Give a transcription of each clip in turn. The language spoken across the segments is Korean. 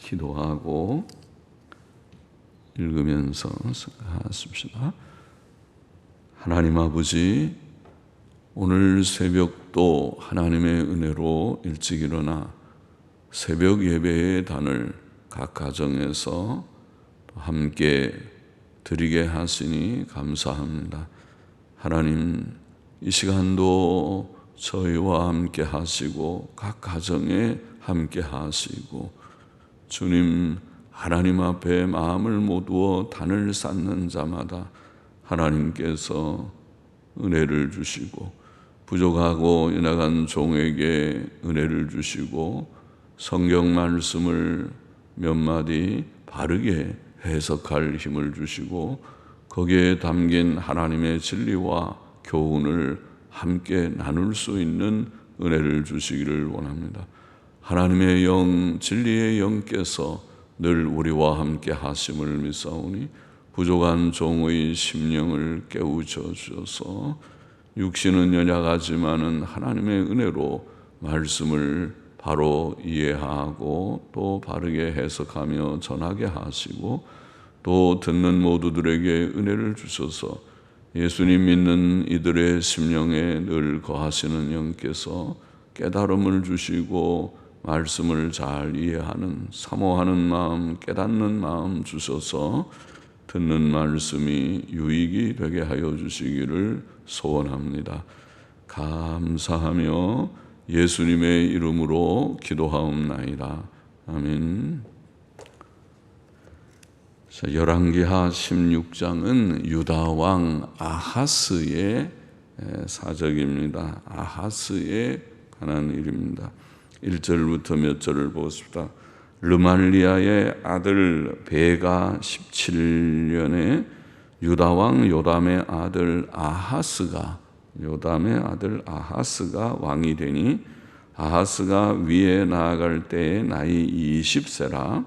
기도하고 읽으면서 생각하십시다. 하나님 아버지, 오늘 새벽도 하나님의 은혜로 일찍 일어나 새벽 예배의 단을 각 가정에서 함께 드리게 하시니 감사합니다. 하나님, 이 시간도 저희와 함께 하시고 각 가정에 함께 하시고 주님 하나님 앞에 마음을 모두어 단을 쌓는 자마다 하나님께서 은혜를 주시고 부족하고 연약한 종에게 은혜를 주시고 성경 말씀을 몇 마디 바르게 해석할 힘을 주시고 거기에 담긴 하나님의 진리와 교훈을 함께 나눌 수 있는 은혜를 주시기를 원합니다. 하나님의 영, 진리의 영께서 늘 우리와 함께 하심을 믿사오니 부족한 종의 심령을 깨우쳐 주셔서 육신은 연약하지만은 하나님의 은혜로 말씀을 바로 이해하고 또 바르게 해석하며 전하게 하시고 또 듣는 모두들에게 은혜를 주셔서 예수님 믿는 이들의 심령에 늘 거하시는 영께서 깨달음을 주시고 말씀을 잘 이해하는 사모하는 마음, 깨닫는 마음 주셔서 듣는 말씀이 유익이 되게 하여 주시기를 소원합니다. 감사하며 예수님의 이름으로 기도하옵나이다. 아멘. 자, 열왕기하 16장은 유다 왕 아하스의 사적입니다. 아하스에 관한 일입니다. 1절부터 몇 절을 보십시다. 르말리아의 아들 베가 17년에 유다 왕 요담의 아들 아하스가 요담의 아들 아하스가 왕이 되니 아하스가 위에 나아갈 때에 나이 20세라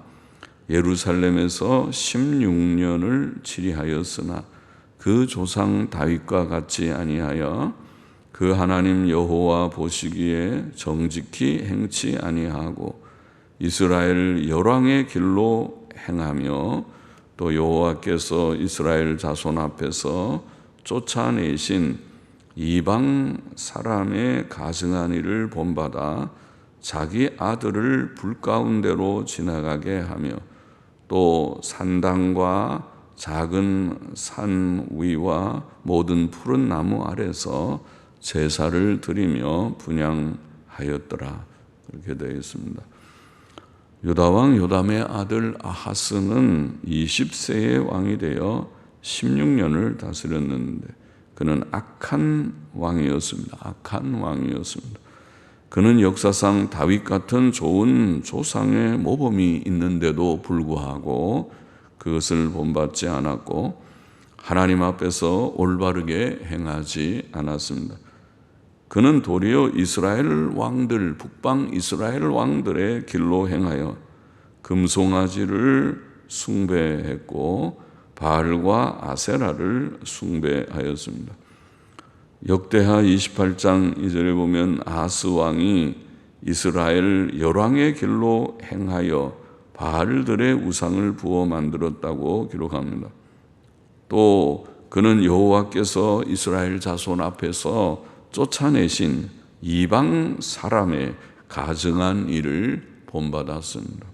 예루살렘에서 16년을 치리하였으나 그 조상 다윗과 같이 아니하여 그 하나님 여호와 보시기에 정직히 행치 아니하고 이스라엘 열왕의 길로 행하며 또 여호와께서 이스라엘 자손 앞에서 쫓아내신 이방 사람의 가증한 일을 본받아 자기 아들을 불 가운데로 지나가게 하며 또 산당과 작은 산 위와 모든 푸른 나무 아래서 제사를 드리며 분양하였더라. 그렇게 되어 있습니다. 유다 왕 요담의 아들 아하스는 20세의 왕이 되어 16년을 다스렸는데 그는 악한 왕이었습니다. 악한 왕이었습니다. 그는 역사상 다윗 같은 좋은 조상의 모범이 있는데도 불구하고 그것을 본받지 않았고 하나님 앞에서 올바르게 행하지 않았습니다. 그는 도리어 이스라엘 왕들, 북방 이스라엘 왕들의 길로 행하여 금송아지를 숭배했고 바알과 아세라를 숭배하였습니다. 역대하 28장 2절에 보면 아스 왕이 이스라엘 열왕의 길로 행하여 바알들의 우상을 부어 만들었다고 기록합니다. 또 그는 여호와께서 이스라엘 자손 앞에서 쫓아내신 이방 사람의 가증한 일을 본받았습니다.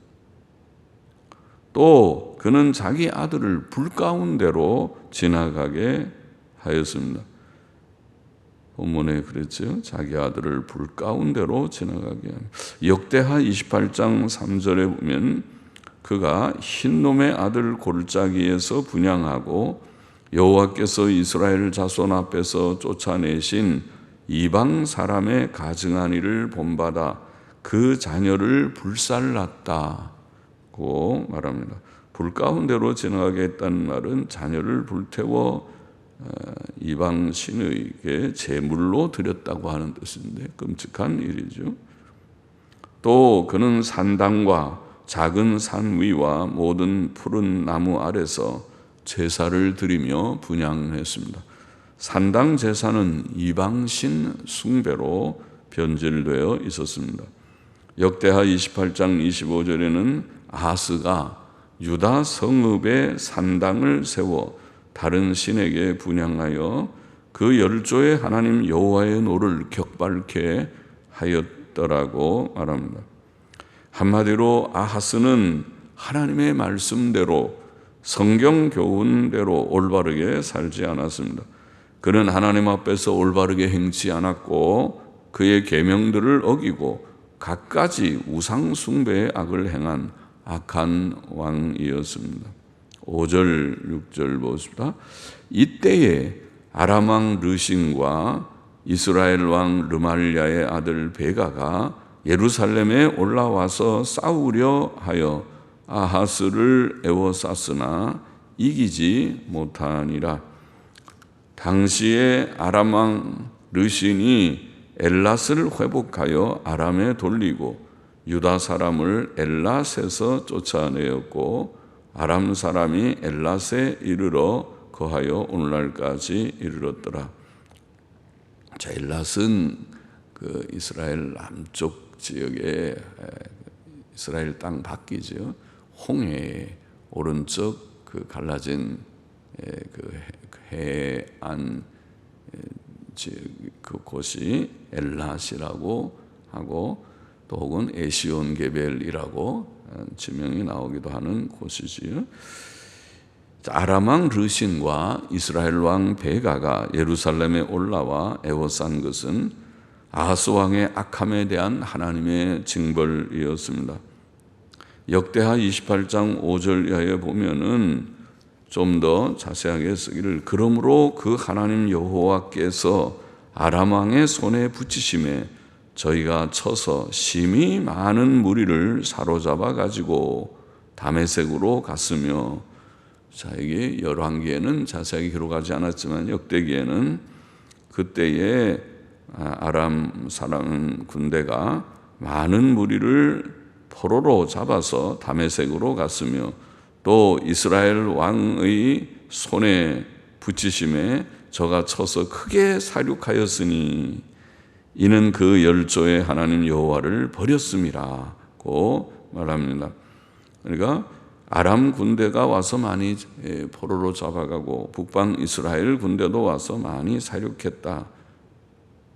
또 그는 자기 아들을 불 가운데로 지나가게 하였습니다. 본문에 그랬죠. 자기 아들을 불 가운데로 지나가게 합니다. 역대하 28장 3절에 보면 그가 흰놈의 아들 골짜기에서 분양하고 여호와께서 이스라엘 자손 앞에서 쫓아내신 이방 사람의 가증한 일을 본받아 그 자녀를 불살랐다고 말합니다. 불 가운데로 지나가게 했다는 말은 자녀를 불태워 어, 이방 신에게 제물로 드렸다고 하는 뜻인데 끔찍한 일이죠. 또 그는 산당과 작은 산 위와 모든 푸른 나무 아래서 제사를 드리며 분양했습니다. 산당 제사는 이방신 숭배로 변질되어 있었습니다. 역대하 28장 25절에는 아하스가 유다 성읍에 산당을 세워 다른 신에게 분양하여 그 열조의 하나님 여호와의 노를 격발케 하였더라고 말합니다. 한마디로 아하스는 하나님의 말씀대로 성경 교훈대로 올바르게 살지 않았습니다. 그는 하나님 앞에서 올바르게 행치 않았고 그의 계명들을 어기고 갖가지 우상 숭배의 악을 행한 악한 왕이었습니다. 5절 6절 보십니다. 이때에 아람 왕 르신과 이스라엘 왕 르말리아의 아들 베가가 예루살렘에 올라와서 싸우려 하여 아하스를 에워쌌으나 이기지 못하니라. 당시에 아람 왕 르신이 엘랏을 회복하여 아람에 돌리고 유다 사람을 엘랏에서 쫓아내었고 아람 사람이 엘랏에 이르러 거하여 오늘날까지 이르렀더라. 자, 엘랏은 그 이스라엘 남쪽 지역에 이스라엘 땅 밖이죠. 홍해 오른쪽 그 갈라진 그 해안 그 곳이 엘라시라고 하고 또 혹은 에시온 게벨이라고 지명이 나오기도 하는 곳이지요. 아람 왕 르신과 이스라엘 왕 베가가 예루살렘에 올라와 에워싼 것은 아하스 왕의 악함에 대한 하나님의 징벌이었습니다. 역대하 28장 5절 이하에 보면은 좀 더 자세하게 쓰기를 그러므로 그 하나님 여호와께서 아람 왕의 손에 붙이심에 저희가 쳐서 심히 많은 무리를 사로잡아 가지고 다메색으로 갔으며 자 이게 열왕기에는 자세하게 기록하지 않았지만 역대기에는 그때에 아람 사람 군대가 많은 무리를 포로로 잡아서 다메색으로 갔으며 또 이스라엘 왕의 손에 붙이심에 저가 쳐서 크게 사륙하였으니 이는 그 열조의 하나님 여호와를 버렸음이라고 말합니다. 그러니까 아람 군대가 와서 많이 포로로 잡아가고 북방 이스라엘 군대도 와서 많이 사륙했다.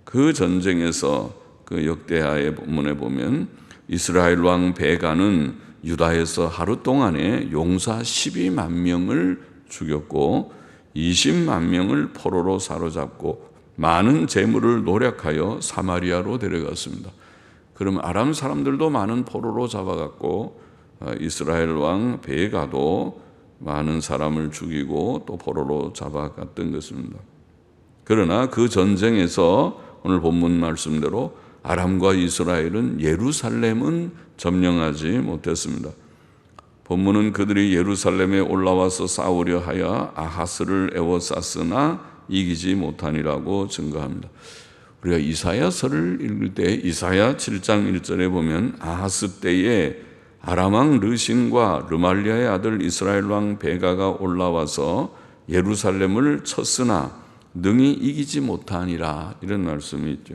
그 전쟁에서 그 역대하의 본문에 보면 이스라엘 왕 베가는 유다에서 하루 동안에 용사 12만 명을 죽였고 20만 명을 포로로 사로잡고 많은 재물을 노력하여 사마리아로 데려갔습니다. 그럼 아람 사람들도 많은 포로로 잡아갔고 어, 이스라엘 왕 베가도 많은 사람을 죽이고 또 포로로 잡아갔던 것입니다. 그러나 그 전쟁에서 오늘 본문 말씀대로 아람과 이스라엘은 예루살렘은 점령하지 못했습니다. 본문은 그들이 예루살렘에 올라와서 싸우려 하여 아하스를 에워쌌으나 이기지 못하니라고 증거합니다. 우리가 이사야서를 읽을 때 이사야 7장 1절에 보면 아하스 때에 아람 왕 르신과 르말리아의 아들 이스라엘 왕 베가가 올라와서 예루살렘을 쳤으나 능히 이기지 못하니라 이런 말씀이 있죠.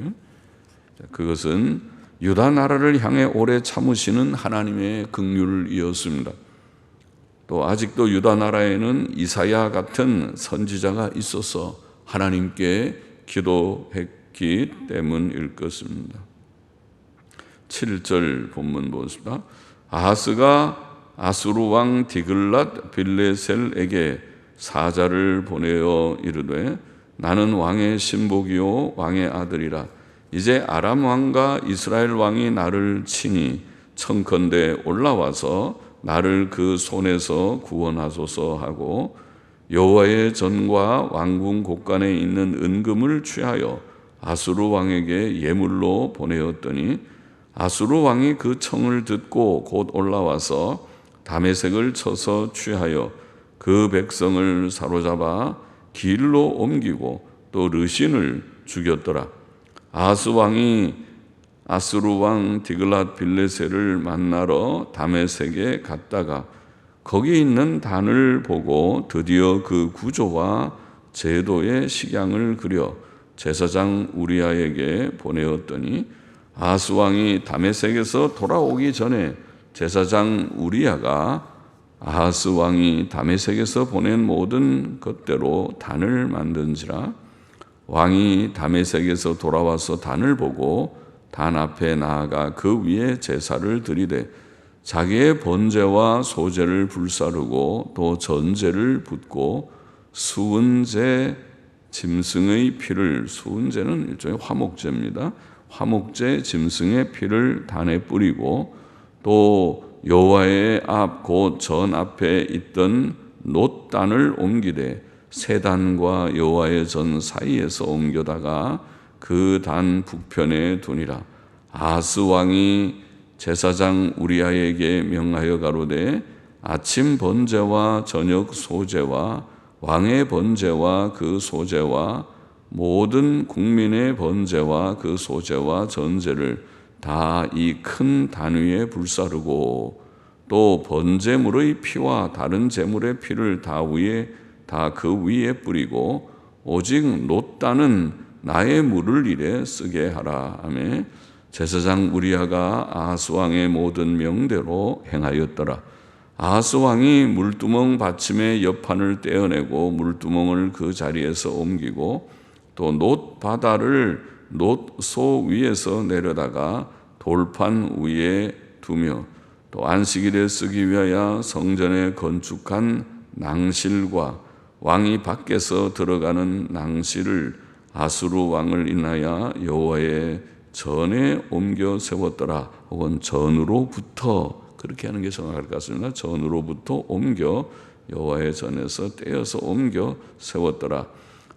그것은 유다 나라를 향해 오래 참으시는 하나님의 긍휼이었습니다. 또 아직도 유다 나라에는 이사야 같은 선지자가 있어서 하나님께 기도했기 때문일 것입니다. 7절 본문 보십니다. 아하스가 아수르 왕 디글랏 빌레셀에게 사자를 보내어 이르되 나는 왕의 신복이요 왕의 아들이라 이제 아람 왕과 이스라엘 왕이 나를 치니 청컨대 올라와서 나를 그 손에서 구원하소서 하고 여호와의 전과 왕궁 곳간에 있는 은금을 취하여 아수르 왕에게 예물로 보내었더니 아수르 왕이 그 청을 듣고 곧 올라와서 담에색을 쳐서 취하여 그 백성을 사로잡아 길로 옮기고 또 르신을 죽였더라. 아스 왕이 아스루 왕 디글랏 빌레세를 만나러 담에색에 갔다가 거기 있는 단을 보고 드디어 그 구조와 제도의 식양을 그려 제사장 우리아에게 보내었더니 아스 왕이 담에색에서 돌아오기 전에 제사장 우리야가 아하스 왕이 다메섹에서 보낸 모든 것대로 단을 만든지라 왕이 다메섹에서 돌아와서 단을 보고 단 앞에 나아가 그 위에 제사를 드리되 자기의 번제와 소제를 불사르고 또 전제를 붓고 수은제 짐승의 피를 수은제는 일종의 화목제입니다. 화목제 짐승의 피를 단에 뿌리고 또 여호와의 앞 곧 전 앞에 있던 놋단을 옮기되 세 단과 여호와의 전 사이에서 옮겨다가 그 단 북편에 두니라. 아스 왕이 제사장 우리아에게 명하여 가로되 아침 번제와 저녁 소제와 왕의 번제와 그 소제와 모든 국민의 번제와 그 소제와 전제를 다 이 큰 단위에 불사르고 또 번제물의 피와 다른 제물의 피를 다 위에 다 그 위에 뿌리고 오직 놋단은 나의 물을 일에 쓰게 하라 하며 제사장 우리아가 아하스 왕의 모든 명대로 행하였더라. 아하스 왕이 물두멍 받침의 옆판을 떼어내고 물두멍을 그 자리에서 옮기고 또 놋 바다를 놋 소 위에서 내려다가 돌판 위에 두며 또 안식일에 쓰기 위하여 성전에 건축한 낭실과 왕이 밖에서 들어가는 낭실을 아수르 왕을 인하여 여호와의 전에 옮겨 세웠더라. 혹은 전으로부터 그렇게 하는 게 정확할 것 같습니다. 전으로부터 옮겨 여호와의 전에서 떼어서 옮겨 세웠더라.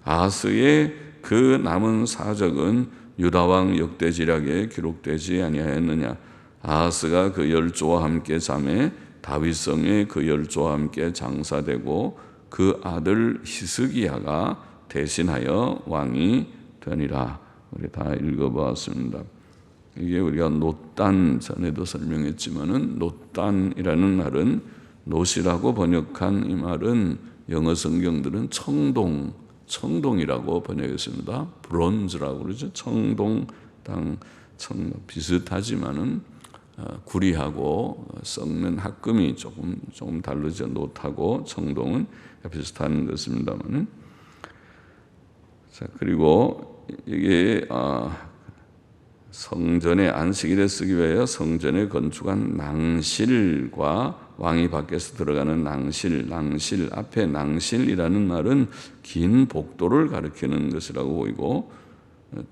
아스의 그 남은 사적은 유다 왕 역대지략에 기록되지 아니하였느냐? 아하스가 그 열조와 함께 잠에 다윗성에 그 열조와 함께 장사되고 그 아들 히스기야가 대신하여 왕이 되니라. 우리 다 읽어보았습니다. 이게 우리가 노단 전에도 설명했지만은 노단이라는 말은 노시라고 번역한 이 말은 영어 성경들은 청동, 청동이라고 번역했습니다. 브론즈라고 그러죠. 청동 땅, 청 비슷하지만은 어, 구리하고 썩는 합금이 조금 조금 다르죠. 노하고 청동은 비슷한 것입니다만은 자 그리고 이게 아, 성전의 안식일에 쓰기 위하여 성전에 건축한 낭실과 왕이 밖에서 들어가는 낭실, 낭실 앞에 낭실이라는 말은 긴 복도를 가리키는 것이라고 보이고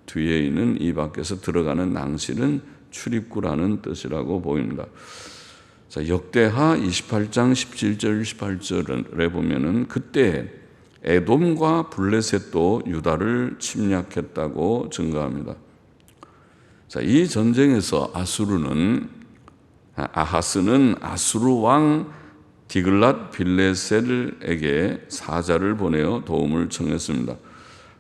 뒤에 있는 이 밖에서 들어가는 낭실은 출입구라는 뜻이라고 보입니다. 자, 역대하 28장 17절 18절에 보면은 그때 에돔과 블레셋도 유다를 침략했다고 증거합니다. 자, 이 전쟁에서 아수르는 아하스는 아수르 왕 디글랏 빌레셀에게 사자를 보내어 도움을 청했습니다.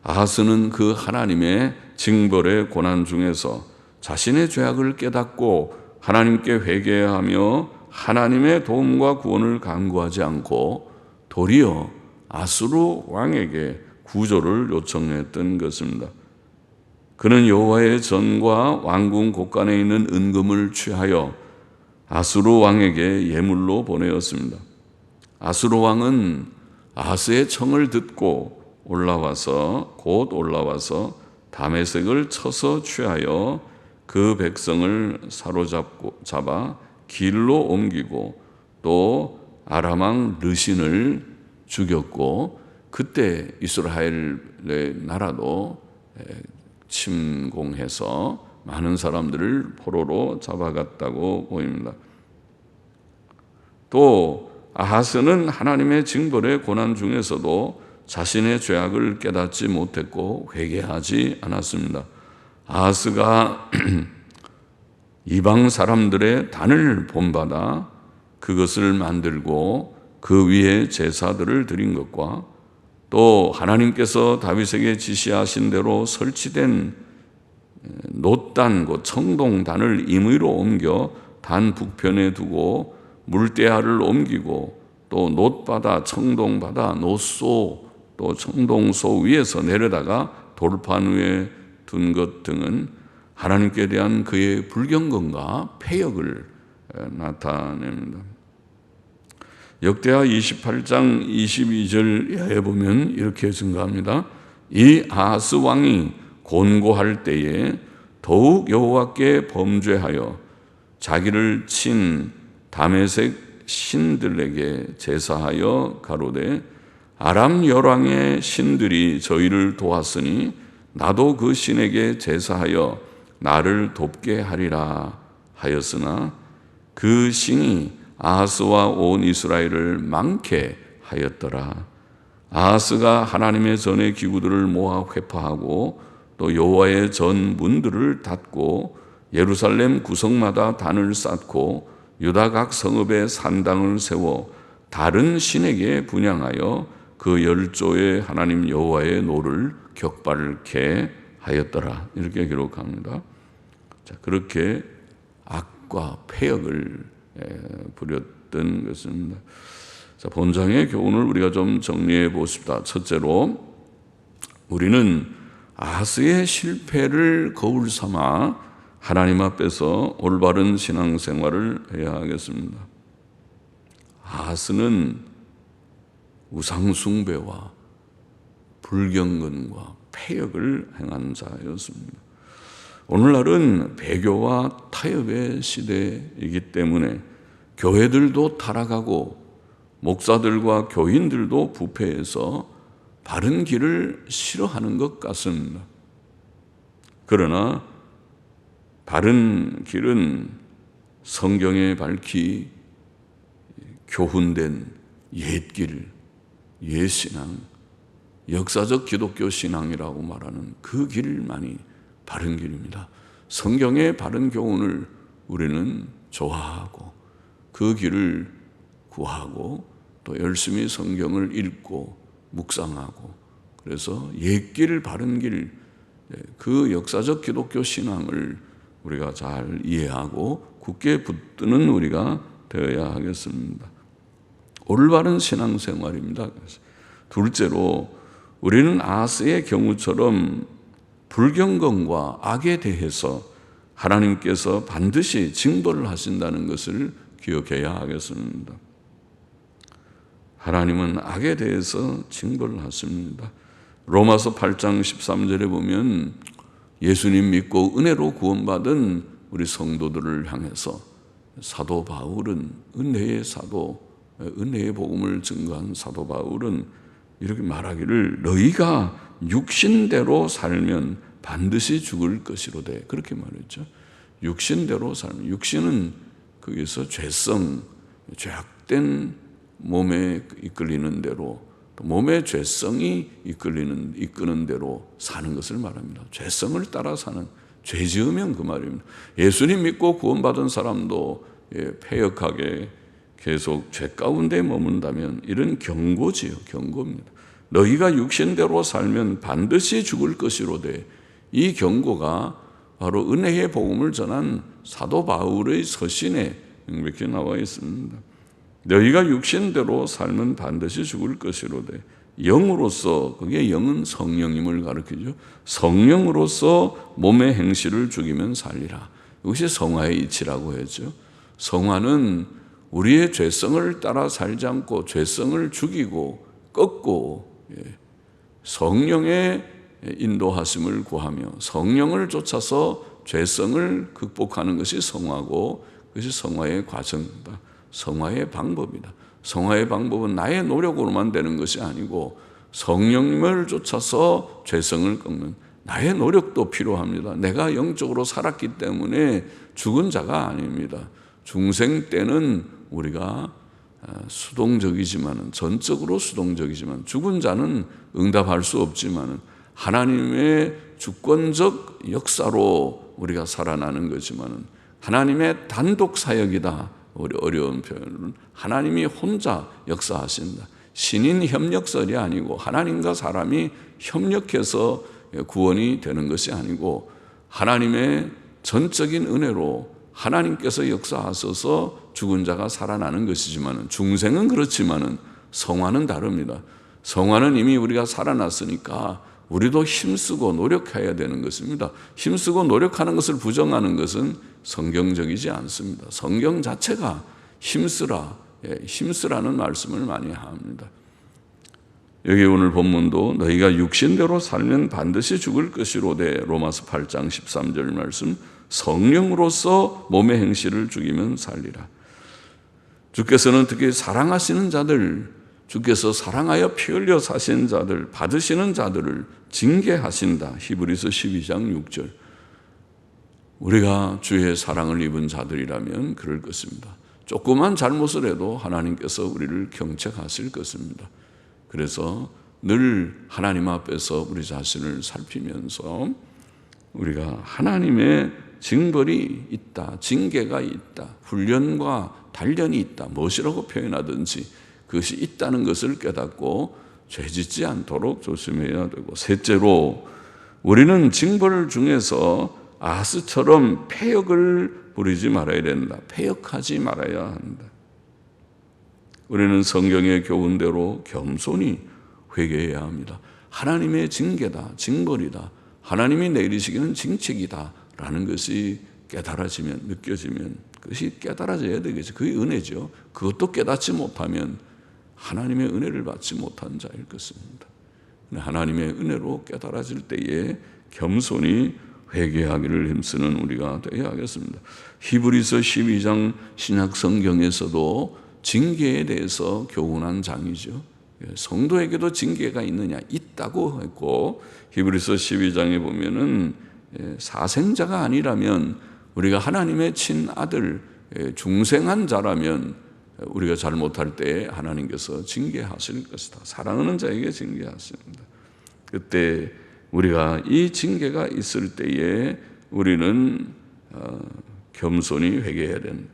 아하스는 그 하나님의 징벌의 고난 중에서 자신의 죄악을 깨닫고 하나님께 회개하며 하나님의 도움과 구원을 간구하지 않고 도리어 아수르 왕에게 구조를 요청했던 것입니다. 그는 여호와의 전과 왕궁 곳간에 있는 은금을 취하여 아수르 왕에게 예물로 보내었습니다. 아수르 왕은 아스의 청을 듣고 올라와서 곧 올라와서 다메섹을 쳐서 취하여 그 백성을 사로잡고 잡아 길로 옮기고 또 아람왕 르신을 죽였고 그때 이스라엘의 나라도 침공해서 많은 사람들을 포로로 잡아갔다고 보입니다. 또 아하스는 하나님의 징벌의 고난 중에서도 자신의 죄악을 깨닫지 못했고 회개하지 않았습니다. 아하스가 이방 사람들의 단을 본받아 그것을 만들고 그 위에 제사들을 드린 것과 또 하나님께서 다윗에게 지시하신 대로 설치된 노단 그 청동단을 임의로 옮겨 단 북편에 두고 물대하를 옮기고 또 놋바다, 청동바다, 노소 또 청동소 위에서 내려다가 돌판 위에 둔 것 등은 하나님께 대한 그의 불경건과 폐역을 나타냅니다. 역대하 28장 22절에 보면 이렇게 증가합니다. 이 아하스 왕이 곤고할 때에 더욱 여호와께 범죄하여 자기를 친 다메색 신들에게 제사하여 가로되 아람 열왕의 신들이 저희를 도왔으니 나도 그 신에게 제사하여 나를 돕게 하리라 하였으나 그 신이 아하스와 온 이스라엘을 망케 하였더라. 아하스가 하나님의 전의 기구들을 모아 회파하고 또 여호와의 전 문들을 닫고 예루살렘 구성마다 단을 쌓고 유다 각 성읍에 산당을 세워 다른 신에게 분양하여 그 열조의 하나님 여호와의 노를 격발케 하였더라 이렇게 기록합니다. 자 그렇게 악과 폐역을 부렸던 것입니다. 자 본장의 교훈을 우리가 좀 정리해 보십시다. 첫째로 우리는 아스의 실패를 거울 삼아 하나님 앞에서 올바른 신앙생활을 해야 하겠습니다. 아스는 우상숭배와 불경건과 폐역을 행한 자였습니다. 오늘날은 배교와 타협의 시대이기 때문에 교회들도 타락하고 목사들과 교인들도 부패해서 바른 길을 싫어하는 것 같습니다. 그러나 바른 길은 성경에 밝히 교훈된 옛길, 옛신앙, 역사적 기독교 신앙이라고 말하는 그 길만이 바른 길입니다. 성경의 바른 교훈을 우리는 좋아하고 그 길을 구하고 또 열심히 성경을 읽고 묵상하고 그래서 옛길 바른 길, 그 역사적 기독교 신앙을 우리가 잘 이해하고 굳게 붙드는 우리가 되어야 하겠습니다. 올바른 신앙생활입니다. 둘째로 우리는 아스의 경우처럼 불경건과 악에 대해서 하나님께서 반드시 징벌을 하신다는 것을 기억해야 하겠습니다. 하나님은 악에 대해서 징벌을 하십니다. 로마서 8장 13절에 보면 예수님 믿고 은혜로 구원받은 우리 성도들을 향해서 사도 바울은 은혜의 사도, 은혜의 복음을 증거한 사도 바울은 이렇게 말하기를 너희가 육신대로 살면 반드시 죽을 것이로되 그렇게 말했죠. 육신대로 살면 육신은 거기서 죄성, 죄악된 몸에 이끌리는 대로 몸의 죄성이 이끌리는 이끄는 대로 사는 것을 말합니다. 죄성을 따라 사는 죄 지으면 그 말입니다. 예수님 믿고 구원받은 사람도 예, 폐역하게 계속 죄 가운데 머문다면 이런 경고지요, 경고입니다. 너희가 육신대로 살면 반드시 죽을 것이로되 이 경고가 바로 은혜의 복음을 전한 사도 바울의 서신에 명백히 나와 있습니다. 너희가 육신대로 살면 반드시 죽을 것이로되 영으로서 그게 영은 성령임을 가르치죠. 성령으로서 몸의 행실을 죽이면 살리라. 이것이 성화의 이치라고 했죠. 성화는 우리의 죄성을 따라 살지 않고 죄성을 죽이고 꺾고 예, 성령의 인도하심을 구하며 성령을 쫓아서 죄성을 극복하는 것이 성화고 그것이 성화의 과정입니다. 성화의 방법이다. 성화의 방법은 나의 노력으로만 되는 것이 아니고 성령님을 쫓아서 죄성을 꺾는 나의 노력도 필요합니다. 내가 영적으로 살았기 때문에 죽은 자가 아닙니다. 중생 때는 우리가 수동적이지만 전적으로 수동적이지만 죽은 자는 응답할 수 없지만 하나님의 주권적 역사로 우리가 살아나는 거지만 하나님의 단독 사역이다. 어려운 표현은 하나님이 혼자 역사하신다. 신인 협력설이 아니고 하나님과 사람이 협력해서 구원이 되는 것이 아니고 하나님의 전적인 은혜로 하나님께서 역사하셔서 죽은 자가 살아나는 것이지만 중생은 그렇지만은 성화는 다릅니다. 성화는 이미 우리가 살아났으니까 우리도 힘쓰고 노력해야 되는 것입니다. 힘쓰고 노력하는 것을 부정하는 것은 성경적이지 않습니다. 성경 자체가 힘쓰라, 예, 힘쓰라는 말씀을 많이 합니다. 여기 오늘 본문도 너희가 육신대로 살면 반드시 죽을 것이로되 로마서 8장 13절 말씀 성령으로서 몸의 행실을 죽이면 살리라. 주께서는 특히 사랑하시는 자들, 주께서 사랑하여 피 흘려 사신 자들, 받으시는 자들을 징계하신다. 히브리서 12장 6절. 우리가 주의 사랑을 입은 자들이라면 그럴 것입니다. 조그만 잘못을 해도 하나님께서 우리를 경책하실 것입니다. 그래서 늘 하나님 앞에서 우리 자신을 살피면서 우리가 하나님의 징벌이 있다, 징계가 있다, 훈련과 단련이 있다, 무엇이라고 표현하든지 그것이 있다는 것을 깨닫고 죄짓지 않도록 조심해야 되고, 셋째로 우리는 징벌 중에서 아스처럼 폐역을 부리지 말아야 된다. 폐역하지 말아야 한다. 우리는 성경의 교훈대로 겸손히 회개해야 합니다. 하나님의 징계다, 징벌이다. 하나님이 내리시기는 징책이다. 라는 것이 깨달아지면, 느껴지면 그것이 깨달아져야 되겠죠. 그게 은혜죠. 그것도 깨닫지 못하면 하나님의 은혜를 받지 못한 자일 것입니다. 하나님의 은혜로 깨달아질 때에 겸손히 회개하기를 힘쓰는 우리가 되어야 하겠습니다. 히브리서 12장 신약 성경에서도 징계에 대해서 교훈한 장이죠. 성도에게도 징계가 있느냐? 있다고 했고 히브리서 12장에 보면은 사생자가 아니라면 우리가 하나님의 친아들 중생한 자라면 우리가 잘못할 때 하나님께서 징계하실 것이다. 사랑하는 자에게 징계하십니다. 그때 우리가 이 징계가 있을 때에 우리는 겸손히 회개해야 된다.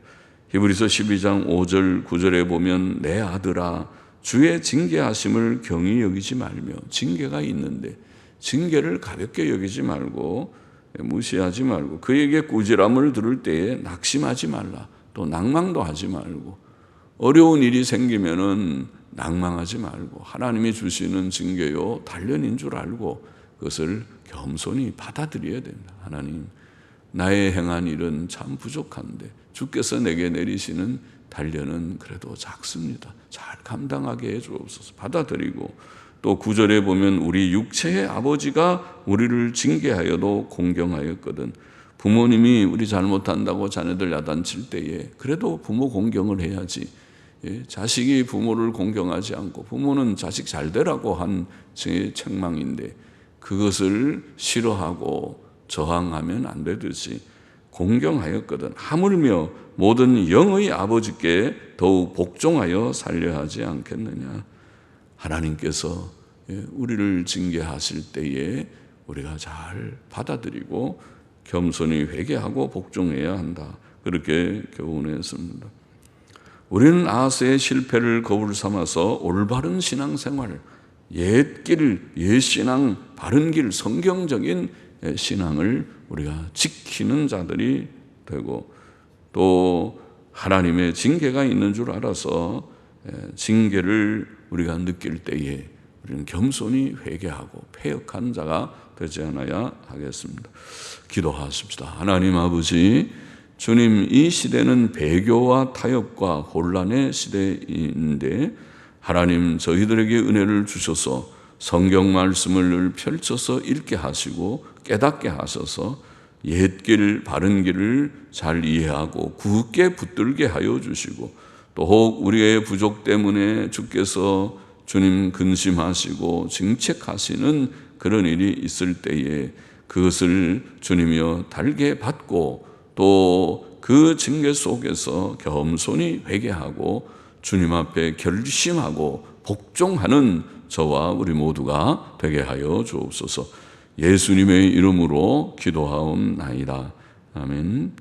히브리서 12장 5절 9절에 보면 내 아들아 주의 징계하심을 경히 여기지 말며 징계가 있는데 징계를 가볍게 여기지 말고 무시하지 말고 그에게 꾸지람을 들을 때에 낙심하지 말라. 또 낭망도 하지 말고 어려운 일이 생기면은 낭망하지 말고 하나님이 주시는 징계요 단련인 줄 알고 그것을 겸손히 받아들여야 된다. 하나님 나의 행한 일은 참 부족한데 주께서 내게 내리시는 단련은 그래도 작습니다. 잘 감당하게 해 주옵소서. 받아들이고 또 구절에 보면 우리 육체의 아버지가 우리를 징계하여도 공경하였거든. 부모님이 우리 잘못한다고 자녀들 야단칠 때에 그래도 부모 공경을 해야지. 예, 자식이 부모를 공경하지 않고 부모는 자식 잘 되라고 한 책망인데 그것을 싫어하고 저항하면 안 되듯이 공경하였거든. 하물며 모든 영의 아버지께 더욱 복종하여 살려 하지 않겠느냐. 하나님께서 예, 우리를 징계하실 때에 우리가 잘 받아들이고 겸손히 회개하고 복종해야 한다. 그렇게 교훈했습니다. 우리는 아하스의 실패를 거울 삼아서 올바른 신앙생활, 옛길, 옛신앙, 바른길, 성경적인 신앙을 우리가 지키는 자들이 되고 또 하나님의 징계가 있는 줄 알아서 징계를 우리가 느낄 때에 우리는 겸손히 회개하고 폐역한 자가 되지 않아야 하겠습니다. 기도하십시다. 하나님 아버지, 주님, 이 시대는 배교와 타협과 혼란의 시대인데, 하나님 저희들에게 은혜를 주셔서 성경 말씀을 펼쳐서 읽게 하시고 깨닫게 하셔서 옛길 바른 길을 잘 이해하고 굳게 붙들게 하여 주시고 또 혹 우리의 부족 때문에 주께서 주님 근심하시고 징책하시는 그런 일이 있을 때에 그것을 주님이여 달게 받고 또 그 징계 속에서 겸손히 회개하고 주님 앞에 결심하고 복종하는 저와 우리 모두가 되게 하여 주옵소서. 예수님의 이름으로 기도하옵나이다. 아멘.